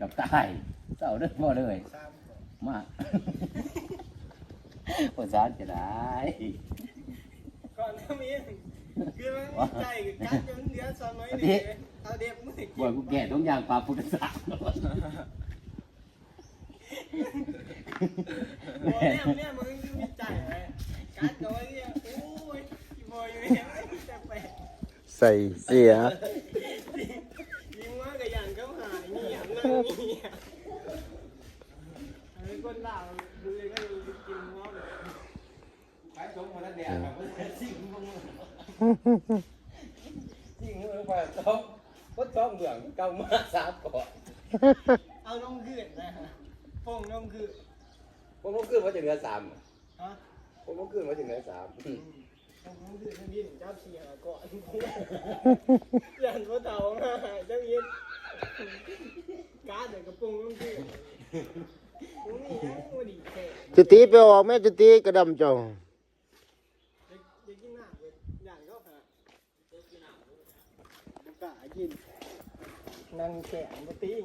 กับตายเศร้าเด้อบ่เลยสามก่อนมาภาษาจะได้ก่อนก็มีคือมันมีใจกับการจนเหลือสองน้อยเดียวเอาเด็บมือกิบ่กูแก่ต้องอย่างปลาพุทธศาสตร์โอ้เนี่ยเนี่ยมึงมีใจไหมการโดยเนี่ยโอ้ยอีบอยอยู่เนี่ยจะไปใส่เสียยิงว่ากับยันเขาหาย เงียบนั่งเงียบไอ้คนด่าดูเลยก็ดูกินงอเลยไปสมคนละแดดครับสิ่งมึงสิ่งมึงไปต้องก็ต้องเบื่อเก่ามาสามก่อนเอาน้องขึ้นนะฮะพงน้องขึ้นผมก็ขึ้นมาถึงเหลือสามฮะผมก็ขึ้นมาถึงเหลือสามพงน้องขึ้นทั้งยินเจ้าเชียก่อนยันพ่อเต่ามาเจ้ายิน การเด็กกระปุงน้องขึ้นมึงนี่ยังไม่ดีแค่จุติไปออกแม่จุติกระดำเจ้าเด็กเด็กกินหนักเลยยันก็หาเด็กกินหนักบุกะกินนั่งแข็งมาติ้ง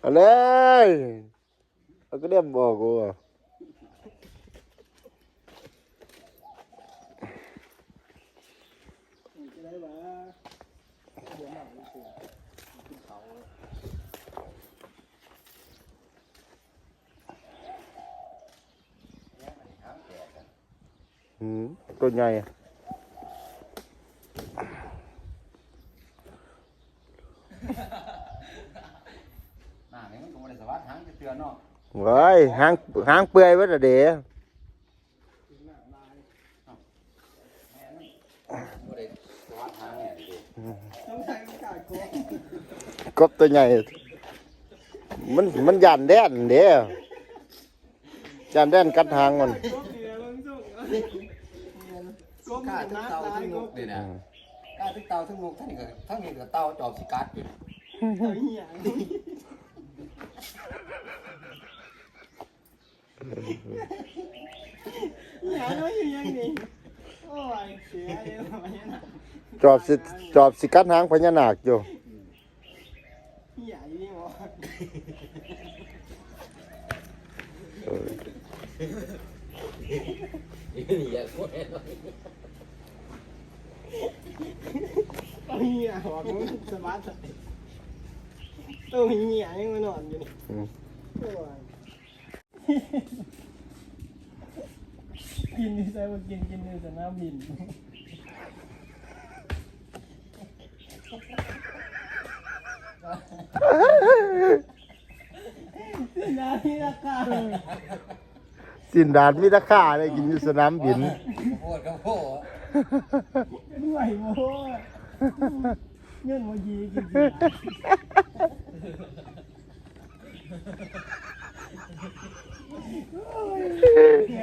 เอาเลยเอาก็เรียมบอกกูอะจะได้ว่าเดี๋ยวหนักเลยสิกินเขา หืม ตัวใหญ่อะหน้านี่มันก็บ่ได้สวัสดิ์หางจะเตือนเนาะเว้ยหางหางเปื่อยไว้ละเด้กินหนักลายแม่มันบ่ได้สวัสดิ์หางเนี่ยดิต้องใช้โอกาสโกงกบตัวใหญ่ มันมันยันแดนเด้ยันแดนกัดหางมันโกงเหนือลงส่งโกงกล้าหทั้น้างเตาตายทั้งโกนงกเลยนะกล้าทั้งเตาทั้งนกทั้งนี้ก็ทั้งนี้ก็เตาจอบสิกัดอยู่เต่าเหี้ยเหี้ยน้อยอยู่ยังนี่โอ้ยเสียเลยวันนี้นะจอบสิจอบสิกัดหางพญานาคอยู่เหี้ยอยู่นี่หมอ นี่อยากพูดเต่าเหี้ยบอกมึงสบายสัตว์เต่าเหี้ยยังมานอนอยู่นี่อืมโอ้ยกินนี่ใช่ว่ากินกินในสนามบินนาทีละค่ะ สินดานมีตะค่าเลยกินอยู่สนามบินโคตรก็โคตรไหวโม้เงื่อนโมยีกินสิวันนี้ด้ยกิ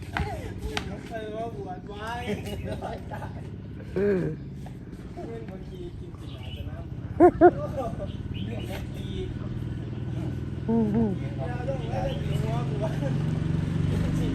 น เออว่าบวชไว้เงื่อนโมยีกินสินดาสนามบินเงื่อนโมยีเราต้องไม่ได้ถึงว่ากูว่าจริง